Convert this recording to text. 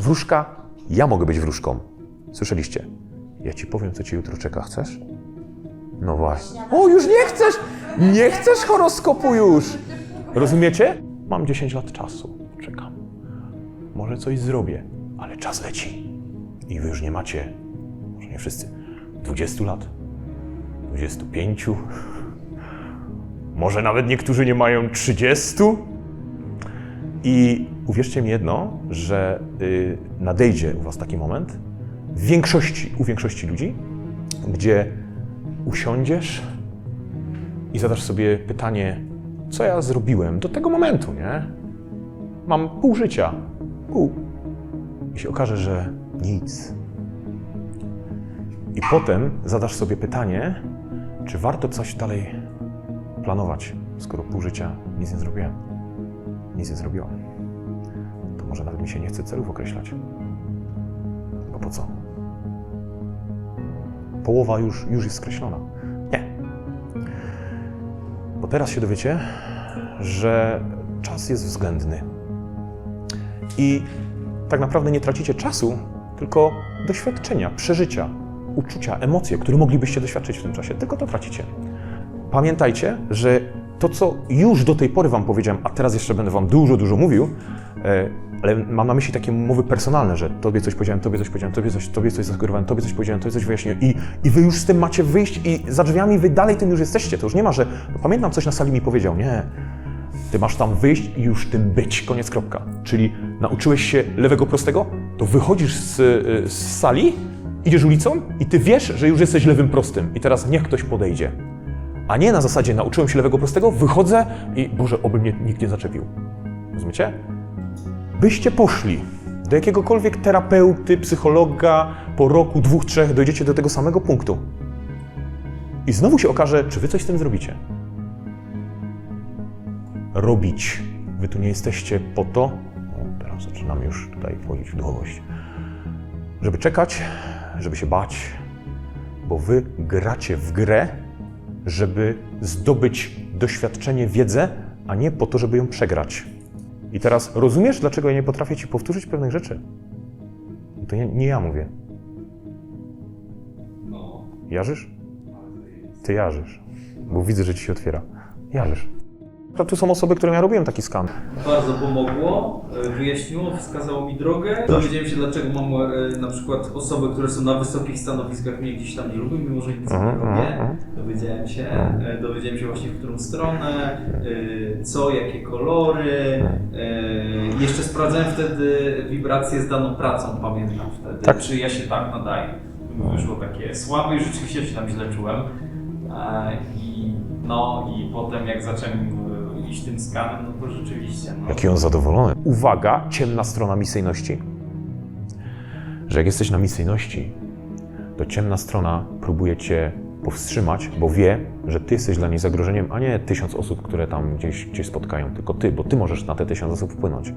Wróżka, ja mogę być wróżką. Słyszeliście? Ja ci powiem, co cię jutro czeka. Chcesz? No właśnie. O, już nie chcesz! Nie chcesz horoskopu już! Rozumiecie? Mam 10 lat czasu. Czekam. Może coś zrobię, ale czas leci. I wy już nie macie, może nie wszyscy, 20 lat, 25, może nawet niektórzy nie mają 30. I uwierzcie mi jedno, że y, nadejdzie u Was taki moment, w większości, u większości ludzi, gdzie usiądziesz i zadasz sobie pytanie, co ja zrobiłem do tego momentu, nie? Mam pół życia. Pół. I się okaże, że nic. I potem zadasz sobie pytanie, czy warto coś dalej planować, skoro pół życia nic nie zrobiłem, nic nie zrobiłam. Może nawet mi się nie chce celów określać. Bo po co? Połowa już, już jest skreślona. Nie. Bo teraz się dowiecie, że czas jest względny. I tak naprawdę nie tracicie czasu, tylko doświadczenia, przeżycia, uczucia, emocje, które moglibyście doświadczyć w tym czasie. Tylko to tracicie. Pamiętajcie, że to, co już do tej pory Wam powiedziałem, a teraz jeszcze będę Wam dużo, dużo mówił, e, ale mam na myśli takie mowy personalne, że Tobie coś powiedziałem, Tobie coś powiedziałem, Tobie coś, tobie coś zasugerowałem, Tobie coś powiedziałem, Tobie coś wyjaśniłem i, i Wy już z tym macie wyjść i za drzwiami Wy dalej tym już jesteście. To już nie ma, że no, pamiętam coś na sali mi powiedział. Nie. Ty masz tam wyjść i już tym być. Koniec, kropka. Czyli nauczyłeś się lewego prostego, to wychodzisz z, y, z sali, idziesz ulicą i ty wiesz, że już jesteś lewym prostym. I teraz niech ktoś podejdzie. A nie na zasadzie nauczyłem się lewego prostego, wychodzę i Boże, oby mnie nikt nie zaczepił. Rozumiecie? Byście poszli do jakiegokolwiek terapeuty, psychologa, po roku, dwóch, trzech dojdziecie do tego samego punktu. I znowu się okaże, czy wy coś z tym zrobicie. Robić. Wy tu nie jesteście po to, no, teraz zaczynamy już tutaj wchodzić w duchowość, żeby czekać, żeby się bać, bo wy gracie w grę, żeby zdobyć doświadczenie, wiedzę, a nie po to, żeby ją przegrać. I teraz rozumiesz, dlaczego ja nie potrafię ci powtórzyć pewnych rzeczy? To nie, nie ja mówię. No, Jarzysz? Ty jarzysz, bo widzę, że ci się otwiera. Jarzysz. To tu są osoby, którym ja robiłem taki skan. bardzo pomogło, e, wyjaśniło, wskazało mi drogę. Dowiedziałem się, dlaczego mam e, na przykład osoby, które są na wysokich stanowiskach, mnie gdzieś tam nie lubią, mimo że nic nie Mhm, robię. mhm. Dowiedziałem się, e, dowiedziałem się właśnie w którą stronę, co, jakie kolory. Jeszcze sprawdzałem wtedy wibracje z daną pracą, pamiętam wtedy, Tak. czy ja się tak nadaję. Wyszło takie słabe i rzeczywiście się tam źle czułem. I, no i potem jak zacząłem iść tym skanem, no to rzeczywiście. No, Jaki on zadowolony. Uwaga, ciemna strona misyjności. Że jak jesteś na misyjności, to ciemna strona próbuje cię powstrzymać, bo wie, że ty jesteś dla niej zagrożeniem, a nie tysiąc osób, które tam gdzieś, gdzieś spotkają, tylko ty, bo ty możesz na te tysiąc osób wpłynąć.